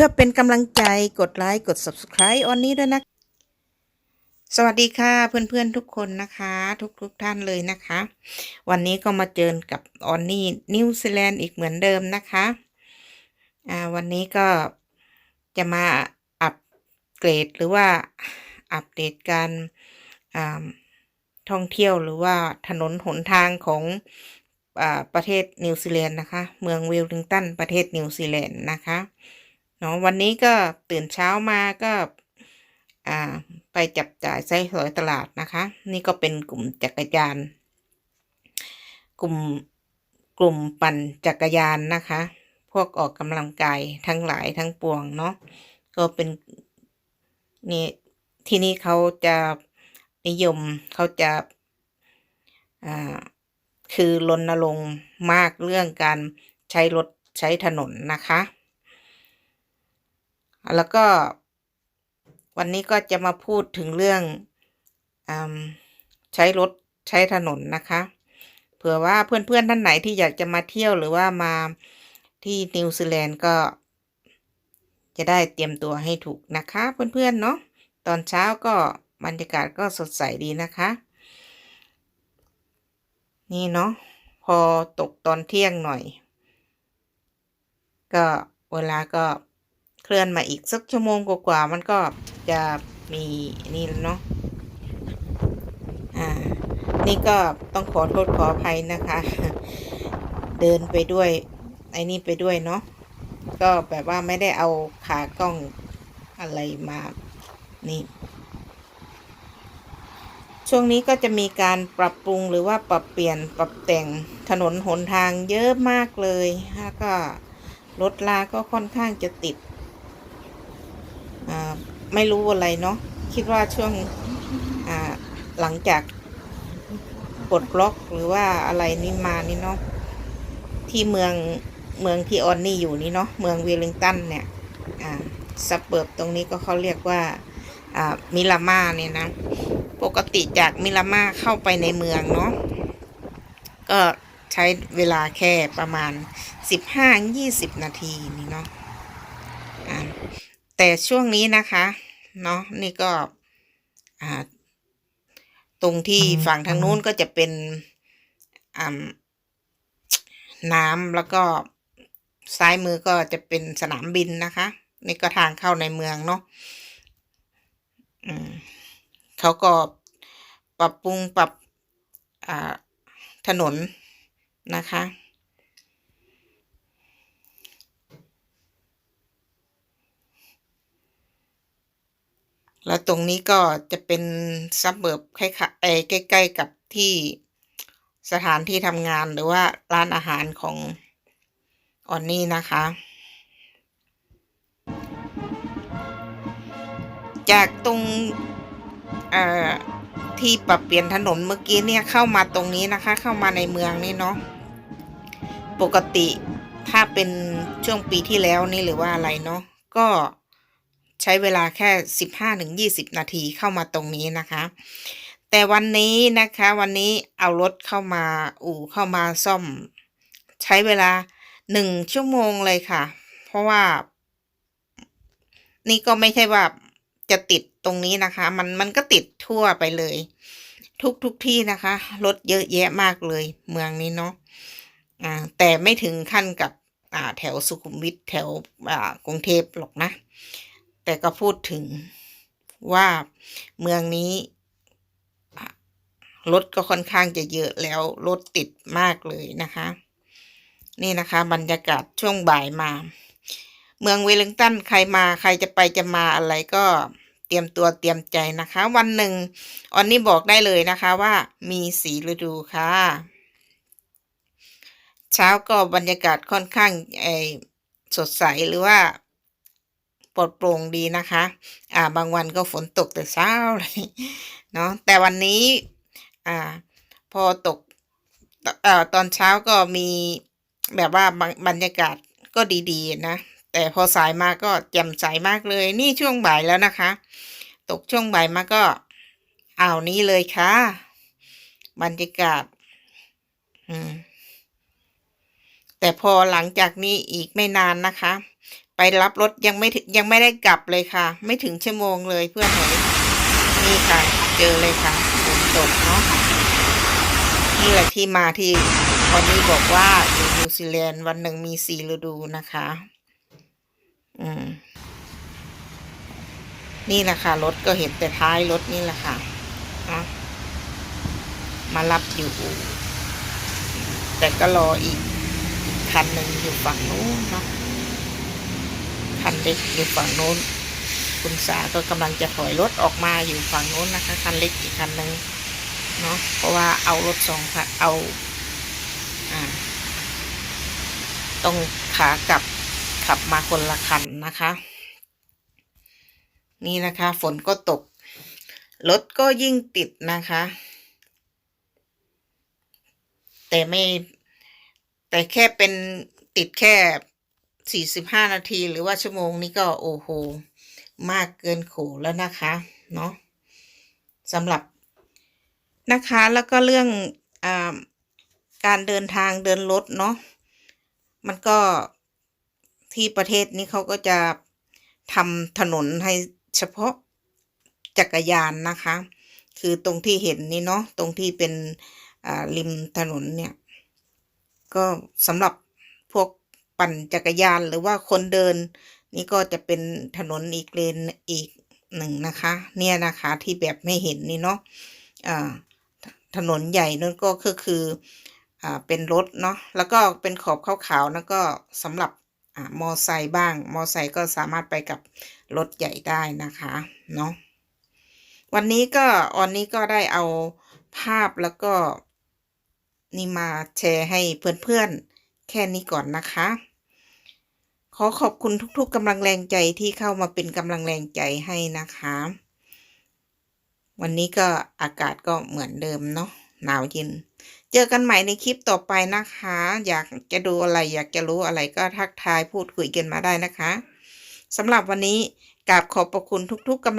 พื่อเป็นกำลังใจกดไลค์กด subscribe ออนนี้ด้วยนะ สวัสดีค่ะเพื่อนๆทุกคนนะคะ ทุกๆทท่านเลยนะคะ วันนี้ก็มาเจอกับออนนี่นิวซีแลนด์อีกเหมือนเดิมนะคะอ่าวันนี้ก็จะมาอัปเกรดหรือว่าอัปเดตการอ่าท่องเที่ยวหรือว่าถนนหนทางของอ่าประเทศนิวซีแลนด์นะคะ เมืองวิลลิงตันประเทศนิวซีแลนด์นะคะ เนาะวันนี้ก็ตื่นเช้ามาก็อ่าไปจับจ่ายใช้สอยตลาดนะคะ นี่ก็เป็นกลุ่มจักรยาน กลุ่มกลุ่มปั่นจักรยานนะคะ พวกออกกำลังกายทั้งหลายทั้งปวงเนาะก็เป็นนี่ที่นี่เขาจะนิยมเขาจะอ่าคือรณรงค์มากเรื่องการใช้รถใช้ถนนนะคะ แล้วก็วันนี้ก็จะมาพูดถึงเรื่องอใช้รถใช้ถนนนะคะ เผื่อว่าเพื่อนๆท่านไหนที่อยากจะมาเที่ยวหรือว่ามาที่นิวซีแลนด์ก็จะได้เตรียมตัวให้ถูกนะคะเพื่อนๆเนาะตอนเช้าก็บรรยากาศก็สดใสดีนะคะ นี่เนาะพอตกตอนเที่ยงหน่อย ก็เวลาก็ เคลื่อนมาอีกสักชั่วโมงกว่าๆมันก็จะมีนี่แล้วเนาะอ่านี่ก็ต้องขอโทษขออภัยนะคะ เดินไปด้วยไอ้นี่ไปด้วยเนาะก็แบบว่าไม่ได้เอาขากล้องอะไรมานี่ช่วงนี้ก็จะมีการปรับปรุงหรือว่าปรับเปลี่ยนปรับแต่งถนนหนทางเยอะมากเลยแล้วก็รถลาก็ค่อนข้างจะติด ไม่รู้อะไรเนาะคิดว่าช่วงหลังจากปลดล็อกหรือว่าอะไรนี่มานี่เนาะที่เมืองเมืองที่ออนนี่อยู่นี่เนาะเมืองเวลลิงตันเนี่ยซับเบิร์บตรงนี้ก็เขาเรียกว่ามิลามาเนี่ยนะ ปกติจากมิลามาเข้าไปในเมืองเนาะก็ใช้เวลาแค่ประมาณสิบห้ายี่สิบนาทีนี่เนาะ แต่ช่วงนี้นะคะเนาะนี่ก็อ่าตรงที่ฝั่งทางนู้นก็จะเป็นอ่าน้ำแล้วก็ซ้ายมือก็จะเป็นสนามบินนะคะ นี่ก็ทางเข้าในเมืองเนาะอืมเขาก็ปรับปรุงปรับอ่าถนนนะคะ แล้วตรงนี้ก็จะเป็นซับเบิร์บใกล้ๆกับที่สถานที่ทำงานหรือว่าร้านอาหารของออนนี่นะคะ จากตรงที่ปรับเปลี่ยนถนนเมื่อกี้เนี่ยเข้ามาตรงนี้นะคะ เข้ามาในเมืองนี่เนาะปกติถ้าเป็นช่วงปีที่แล้วนี่หรือว่าอะไรเนาะก็ ใช้เวลาแค่สิบห้าถึงยี่สิบนาทีเข้ามาตรงนี้นะคะ แต่วันนี้นะคะวันนี้เอารถเข้ามาอู่เข้ามาซ่อม ใช้เวลาหนึ่งชั่วโมงเลยค่ะ เพราะว่า นี่ก็ไม่ใช่ว่าจะติดตรงนี้นะคะ มันมันก็ติดทั่วไปเลย ทุกทุกที่นะคะรถเยอะแยะมากเลย เมืองนี้เนาะอ่าแต่ไม่ถึงขั้นกับอ่าแถวสุขุมวิทแถวอ่ากรุงเทพหรอกนะ แต่ก็พูดถึงว่าเมืองนี้รถก็ค่อนข้างจะเยอะแล้วรถติดมากเลยนะคะ นี่นะคะ บรรยากาศช่วงบ่ายมา เมืองเวลลิงตันใครมาใครจะไปจะมาอะไรก็เตรียมตัวเตรียมใจนะคะ วันหนึ่งออนนี่บอกได้เลยนะคะว่ามีสีฤดูค่ะ เช้าก็บรรยากาศค่อนข้างไอสดใสหรือว่า ปลดโปร่งดีนะคะ อ่า บางวันก็ฝนตกแต่เช้าเลยเนาะแต่วันนี้ อ่า พอตกอ่อตอนเช้าก็มีแบบว่าบรรยากาศก็ดีๆนะ แต่พอสายมาก็แจ่มใสมากเลย นี่ช่วงบ่ายแล้วนะคะ ตกช่วงบ่ายมาก็อ่าวนี้เลยค่ะ บรรยากาศ อืมแต่พอหลังจากนี้อีกไม่นานนะคะ ไปรับรถยังไม่ยังไม่ได้กลับเลยค่ะ ไม่ถึงชั่วโมงเลยเพื่อนหนูนี่ค่ะ เจอเลยค่ะฝนตกเนาะนี่แหละที่มาที่วันนี้บอกว่าอยู่นิวซีแลนด์วันหนึ่งมีสี่ฤดูนะคะ อืม นี่แหละค่ะรถก็เห็นแต่ท้ายรถนี่แหละค่ะนะมารับอยู่อู่แต่ก็รออีกคันหนึ่งอยู่ฝั่งนู้นเนาะ คันเล็กอยู่ฝั่งโน้น คุณสาก็กำลังจะถอยรถออกมาอยู่ฝั่งโน้นนะคะ คันเล็กอีกคันหนึ่งเนาะเพราะว่าเอารถสองคันเอาอ่าต้องขากลับขับมาคนละคันนะคะ นี่นะคะ ฝนก็ตกรถก็ยิ่งติดนะคะ แต่ไม่แต่แค่เป็นติดแค่ สี่สิบห้านาทีหรือว่าชั่วโมงนี้ก็โอ้โห มากเกินขู่แล้วนะคะเนาะสำหรับนะคะแล้วก็เรื่องอการเดินทางเดินรถเนาะมันก็ที่ประเทศนี้เขาก็จะทำถนนให้เฉพาะจักรยานนะคะ คือตรงที่เห็นนี่เนาะตรงที่เป็นริมถนนเนี่ย ก็สำหรับพวก ปั่นจักรยานหรือว่าคนเดิน นี่ก็จะเป็นถนนอีกเลนอีกหนึ่งนะคะ เนี่ยนะคะที่แบบไม่เห็นนี่เนาะอ่าถนนใหญ่นั่นก็คือคืออเป็นรถเนาะแล้วก็เป็นขอบขาวๆนั่นก็สำหรับอมอไซค์บ้าง มอไซค์ก็สามารถไปกับรถใหญ่ได้นะคะเนาะวันนี้ก็วันนี้ก็ได้เอาภาพแล้วก็นี่มาแชร์ให้เพื่อนๆแค่นี้ก่อนนะคะ ขอขอบคุณทุกๆกำลังแรงใจที่เข้ามาเป็นกำลังแรงใจให้นะคะ วันนี้ก็อากาศก็เหมือนเดิมเนาะหนาวเย็น เจอกันใหม่ในคลิปต่อไปนะคะ อยากจะดูอะไรอยากจะรู้อะไรก็ทักทายพูดคุยกันมาได้นะคะสำหรับวันนี้กราบขอบพระคุณทุกๆกำลัง